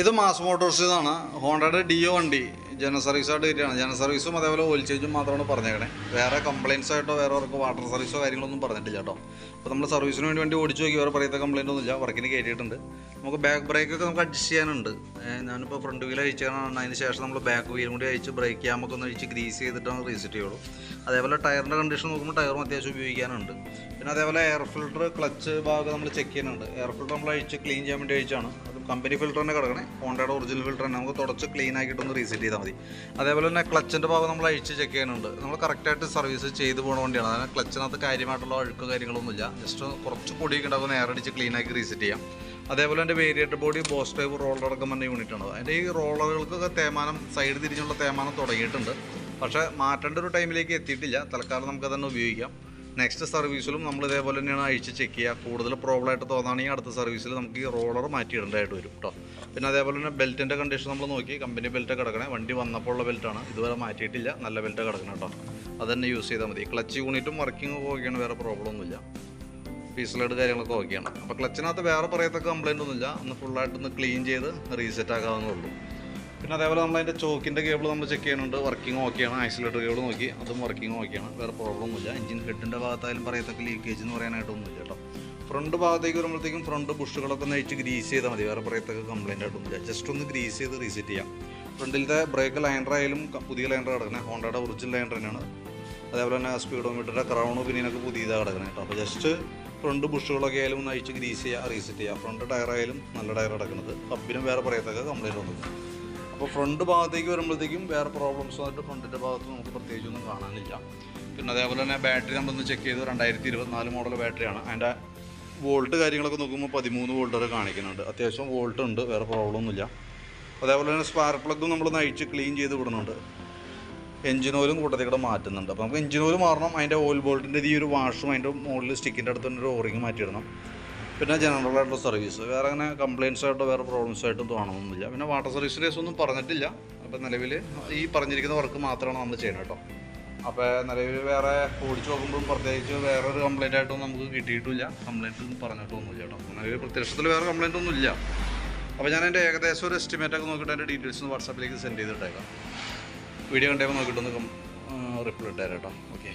ഇത് mass Motors ഇതാണ്. ഹോണ്ടയുടെ ഡിയോ വണ്ടി ജനറൽ സർവീസ് ആയിട്ട് കിട്ടിയാണ് ജനറൽ സർവീസും അതേപോലെ ഓയിൽ ചേഞ്ചും മാത്രമാണ് പറഞ്ഞേക്കണേ. വേറെ കംപ്ലയിൻസ് ആയിട്ടോ വേറെ അവർക്ക് വാട്ടർ സർവീസോ കാര്യങ്ങളൊന്നും പറഞ്ഞിട്ടില്ല കേട്ടോ. അപ്പോൾ നമ്മൾ സർവീസിന് വേണ്ടി വണ്ടി ഓടിച്ചു നോക്കി വേറെ പറയത്ത കംപ്ലയിന്റ് ഒന്നുമില്ല. വർക്കിന് കയറ്റിയിട്ടുണ്ട് നമുക്ക് ബാക്ക് ബ്രേക്ക് ഒക്കെ നമുക്ക് അഡ്ജസ്റ്റ് ചെയ്യാനുണ്ട്. ഞാനിപ്പോൾ ഫ്രണ്ട് വീൽ അഴിച്ചാണ് അതിന് ശേഷം നമ്മൾ ബാക്ക് വീലും കൂടി അയച്ച് ബ്രേക്ക് ക്യാമൊക്കെ ഒന്ന് അഴിച്ച് ഗ്രീസ് ചെയ്തിട്ടാണ് റീസെറ്റ് ചെയ്യുള്ളൂ. അതേപോലെ ടയറിന്റെ കണ്ടീഷൻ നോക്കുമ്പോൾ ടയറും അത്യാവശ്യം ഉപയോഗിക്കാനുണ്ട്. പിന്നെ അതേപോലെ എയർ ഫിൽട്ടർ ക്ലച്ച് ഭാഗം നമ്മൾ ചെക്ക് ചെയ്യാനുണ്ട് എയർ ഫിൽറ്റർ നമ്മൾ അഴിച്ച് ക്ലീൻ ചെയ്യാൻ വേണ്ടി അഴിച്ചാണ്. അത് കമ്പനി ഫിൽറ്റർ തന്നെ കിടക്കണേ. ഹോണ്ടയുടെ ഒറിജിനൽ ഫിൽറ്റർ തന്നെ. നമുക്ക് തുടച്ച് ക്ലീൻ ആക്കിയിട്ടൊന്ന് റീസെറ്റ് ചെയ്താൽ മതി. അതേപോലെ തന്നെ ക്ലച്ചിന്റെ ഭാഗം നമ്മൾ അഴിച്ച് ചെക്ക് ചെയ്യാനുണ്ട്. നമ്മൾ കറക്റ്റായിട്ട് സർവീസ് ചെയ്ത് പോകുന്ന വണ്ടിയാണ്. അതായത് ക്ലച്ചിനകത്ത് കാര്യമായിട്ടുള്ള അഴുക്ക് കാര്യങ്ങളൊന്നുമില്ല. ജസ്റ്റ് കുറച്ച് പൊടിയൊക്കെ ഉണ്ടാകുന്ന എയർ അടിച്ച് ക്ലീൻ ആക്കി റീസെറ്റ് ചെയ്യാം. അതേപോലെ എന്റെ variator body boss type roller അടക്കം പറഞ്ഞ യൂണിറ്റ് ആണ്. അതിന്റെ ഈ റോളറുകൾക്കൊക്കെ തേമാനം സൈഡ് തിരിഞ്ഞുള്ള തേമാനം തുടങ്ങിയിട്ടുണ്ട്. പക്ഷേ മാറ്റേണ്ട ഒരു ടൈമിലേക്ക് എത്തിയിട്ടില്ല. തൽക്കാലം നമുക്കതന്നെ ഉപയോഗിക്കാം. നെക്സ്റ്റ് സർവീസിലും നമ്മൾ ഇതേപോലെ തന്നെയാണ് അഴിച്ച് ചെക്ക് ചെയ്യുക. കൂടുതൽ പ്രോബ്ലം ആയിട്ട് തോന്നുകയാണെങ്കിൽ അടുത്ത സർവീസിൽ നമുക്ക് ഈ റോളർ മാറ്റിയിടേണ്ടതായിട്ട് വരും കേട്ടോ പിന്നെ അതേപോലെ തന്നെ ബെൽറ്റിന്റെ കണ്ടീഷൻ നമ്മൾ നോക്കി. കമ്പനി ബെൽറ്റ് കിടക്കണേ. വണ്ടി വന്നപ്പോൾ ഉള്ള ബെൽറ്റാണ് ഇതുവരെ മാറ്റിയിട്ടില്ല. നല്ല ബെൽറ്റ് കിടക്കണം കേട്ടോ അത് തന്നെ യൂസ് ചെയ്താൽ മതി ക്ലച്ച് യൂണിറ്റും വർക്കിംഗ് ഓക്കെയാണ് വേറെ പ്രോബ്ലം ഒന്നുമില്ല. പീസലേഡ് കാര്യങ്ങളൊക്കെ ഓക്കെയാണ് അപ്പോൾ ക്ലച്ചിനകത്ത് വേറെ പറയത്തക്ക കംപ്ലൈന്റ് ഒന്നുമില്ല. ഒന്ന് ഫുള്ളായിട്ടൊന്ന് ക്ലീൻ ചെയ്ത് റീസെറ്റ് ആക്കാവുന്നേ ഉള്ളൂ. പിന്നെ അതേപോലെ നമ്മൾ അതിന്റെ ചോക്കിന്റെ കേബിൾ നമ്മൾ ചെക്ക് ചെയ്യുന്നുണ്ട്. വർക്കിംഗ് ഓക്കെയാണ് ഐസൊലേറ്റർ കേബിൾ നോക്കി. അതും വർക്കിംഗ് ഓക്കെയാണ് വേറെ പ്രോബ്ലം ഒന്നുമില്ല. എഞ്ചിൻ ഹെഡിന്റെ ഭാഗത്തായാലും പറയത്തക്ക ലീക്കേജ് എന്ന് പറയാനായിട്ടൊന്നുമില്ല കേട്ടോ. ഫ്രണ്ട് ഭാഗത്തേക്ക് വരുമ്പോഴത്തേക്കും ഫ്രണ്ട് ബുഷുകളൊക്കെ നയിച്ച് ഗ്രീസ് ചെയ്താൽ മതി. വേറെ പറയത്തൊക്കെ കംപ്ലൈന്റ് ആയിട്ടൊന്നുമില്ല ജസ്റ്റ് ഒന്ന് ഗ്രീസ് ചെയ്ത് റീസെറ്റ് ചെയ്യാം. ഫ്രണ്ടിലത്തെ ബ്രേക്ക് ലൈൻഡർ ആയാലും പുതിയ ലൈൻഡർ കിടക്കണേ. ഹോണ്ടയുടെ ഒറിജിനൽ ലൈൻഡർ തന്നെയാണ്. അതേപോലെ തന്നെ സ്പീഡോമീറ്ററിന്റെ ക്രൗണും പിന്നീനൊക്കെ പുതിയതാണ് കിടക്കണേ കേട്ടോ. അപ്പോൾ ജസ്റ്റ് ഫ്രണ്ട് ബുഷുകളൊക്കെ ആയാലും ഒന്ന് ഗ്രീസ് ചെയ്യുക റീസെറ്റ് ചെയ്യുക ഫ്രണ്ട് ടയർ ആയാലും നല്ല ടയർ കിടക്കുന്നത്. കപ്പിനും വേറെ പറയത്തൊക്കെ കംപ്ലൈന്റ് ഒന്നുമില്ല. അപ്പോൾ ഫ്രണ്ട് ഭാഗത്തേക്ക് വരുമ്പോഴത്തേക്കും വേറെ പ്രോബ്ലംസ് ആയിട്ട് ഫ്രണ്ടിന്റെ ഭാഗത്ത് നമുക്ക് പ്രത്യേകിച്ചൊന്നും കാണാനില്ല. പിന്നെ അതേപോലെ തന്നെ ബാറ്ററി നമ്മളൊന്ന് ചെക്ക് ചെയ്തു രണ്ടായിരത്തി ഇരുപത്തിനാല് മോഡൽ ബാറ്ററിയാണ് അതിന്റെ വോൾട്ട് കാര്യങ്ങളൊക്കെ നോക്കുമ്പോൾ പതിമൂന്ന് വോൾട്ട് വരെ കാണിക്കുന്നുണ്ട്. അത്യാവശ്യം വോൾട്ട് ഉണ്ട് വേറെ പ്രോബ്ലം ഒന്നുമില്ല. അതേപോലെ തന്നെ സ്പാർക്ക് പ്ലഗും നമ്മൾ നയിച്ച് ക്ലീൻ ചെയ്ത് വിടുന്നുണ്ട്. എഞ്ചിൻ ഓയിലും കൂട്ടത്തിൽ കൂടെ മാറ്റുന്നുണ്ട്. അപ്പോൾ നമുക്ക് എഞ്ചിൻ ഓയിൽ മാറണം. അതിന്റെ ഓയിൽ ബോൾട്ടിന്റെ ഈ ഒരു വാഷും അതിന്റെ മുകളിൽ സ്റ്റിക്കിന്റെ അടുത്ത് തന്നെ ഒരു ഓറിങ് മാറ്റിയിടണം. പിന്നെ ജനറൽ ആയിട്ടുള്ള സർവീസ് വേറെ അങ്ങനെ കംപ്ലയിൻസ് ആയിട്ടോ വേറെ പ്രോബ്ലംസ് ആയിട്ടോ തോന്നണമൊന്നുമില്ല പിന്നെ വാട്ടർ സർവീസ് കേസ് ഒന്നും പറഞ്ഞിട്ടില്ല. അപ്പോൾ നിലവിൽ ഈ പറഞ്ഞിരിക്കുന്ന വർക്ക് മാത്രമാണ് നമ്മൾ ചെയ്യുന്നത് കേട്ടോ. അപ്പോൾ നിലവിൽ വേറെ ഓടിച്ച് നോക്കുമ്പോൾ പ്രത്യേകിച്ച് വേറെ ഒരു കംപ്ലയിന്റ് ആയിട്ടൊന്നും നമുക്ക് കിട്ടിയിട്ടില്ല. കംപ്ലയിന്റ് ഒന്നും പറഞ്ഞിട്ടൊന്നുമില്ല കേട്ടോ. നിലവിൽ പ്രത്യക്ഷത്തിൽ വേറെ കംപ്ലയിന്റ് ഒന്നും ഇല്ല അപ്പോൾ ഞാൻ എന്റെ ഏകദേശം ഒരു എസ്റ്റിമേറ്റ് ഒക്കെ നോക്കിയിട്ട് അതിന്റെ ഡീറ്റെയിൽസ് ഒന്ന് വാട്സാപ്പിലേക്ക് സെൻഡ് ചെയ്തിട്ടേക്കാം. വീഡിയോ കണ്ടപ്പോൾ നോക്കിയിട്ടൊന്ന് റിപ്ലൈ ഇട്ടേരാം കേട്ടോ. ഓക്കെ